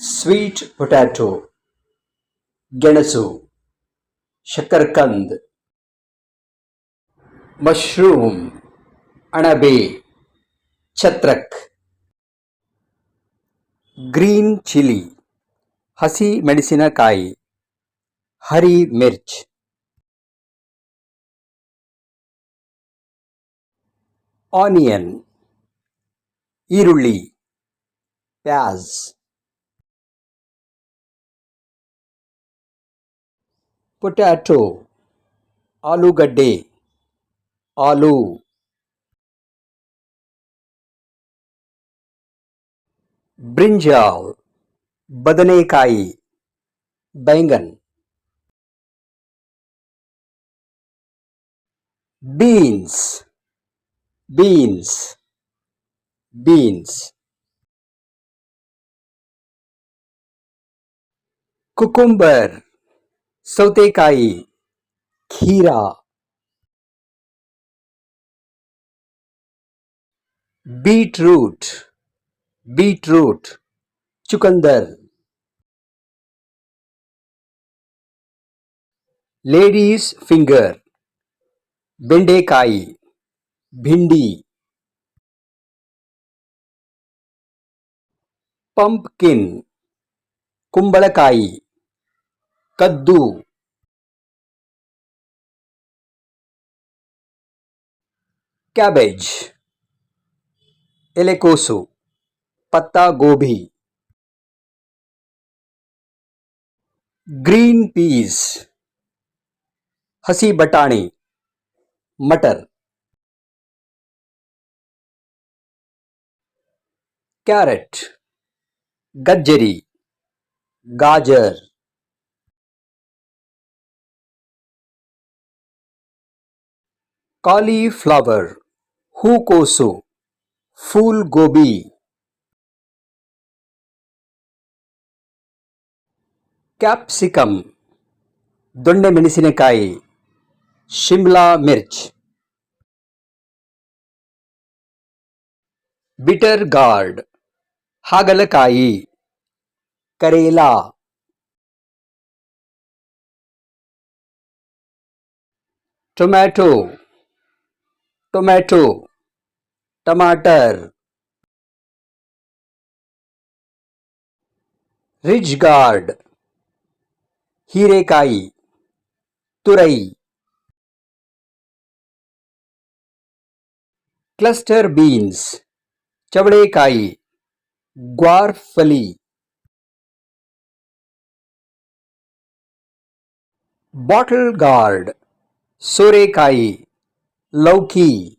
Sweet potato ಗೆಣಸು ಶಕ್ಕರ್ಕಂದ್ mushroom ಅಣಬೆ ಛತ್ರಕ್ green chilli ಹಸಿ ಮೆಣಸಿನಕಾಯಿ ಹರಿ ಮಿರ್ಚ್ ಆನಿಯನ್ ಈರುಳ್ಳಿ पोटैटो आलू गड्ढे आलू ब्रिंजाल बदनेकाई बैंगन बीन्स बीन्स बीन्स cucumber. ಸೌತೆಕಾಯಿ ಖೀರಾ ಬೀಟ್ರೂಟ್ ಬೀಟ್ರೂಟ್ ಚುಕಂದರ್ ಲೇಡೀಸ್ ಫಿಂಗರ್ ಬೆಂಡೆಕಾಯಿ ಭಿಂಡಿ कद्दू। कैबेज। एलेकोसो। पत्ता गोभी। Green peas. हसी बटाणी मटर। कैरेट। गजरी गाजर। ಗಜ್ಜರಿ ಗಾಜರ್ ಕಾಲಿಫ್ಲವರ್ ಹೂಕೋಸು ಫೂಲ್ ಗೋಬಿ ಕ್ಯಾಪ್ಸಿಕಮ್ ದೊಣ್ಣೆ ಮೆಣಸಿನಕಾಯಿ ಶಿಮ್ಲಾ ಮಿರ್ಚ್ ಬಿಟರ್ ಗಾರ್ಡ್ ಹಾಗಲಕಾಯಿ ಕರೇಲಾ ಟೊಮ್ಯಾಟೊ टोमेटो टमाटर रिज गार्ड हीरेकाई तुरई क्लस्टर बीन्स चवड़ेकाई ग्वार फली बॉटल गार्ड सोरेकाई लौकी,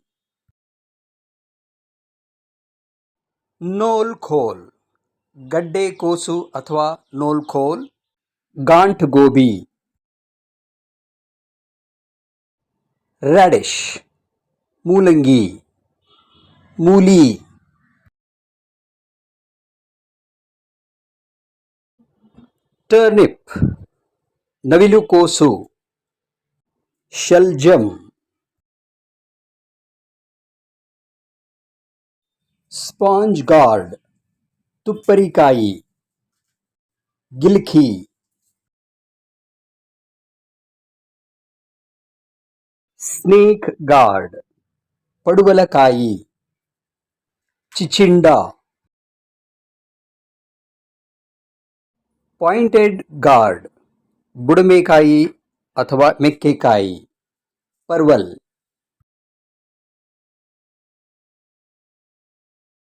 नोलखोल, गड्ढे कोसु अथवा नोलखोल, गांठ गोभी, रेडिश, मूलंगी, मूली, टर्निप, नविलु कोसु, शलजम। स्पॉन्ज गार्ड तुपरिकाई गिलखी। स्नेक गार्ड पड़वलकाई चिचिंडा। पॉइंटेड गार्ड बुड़मेकाई अथवा मेक्केकाई परवल।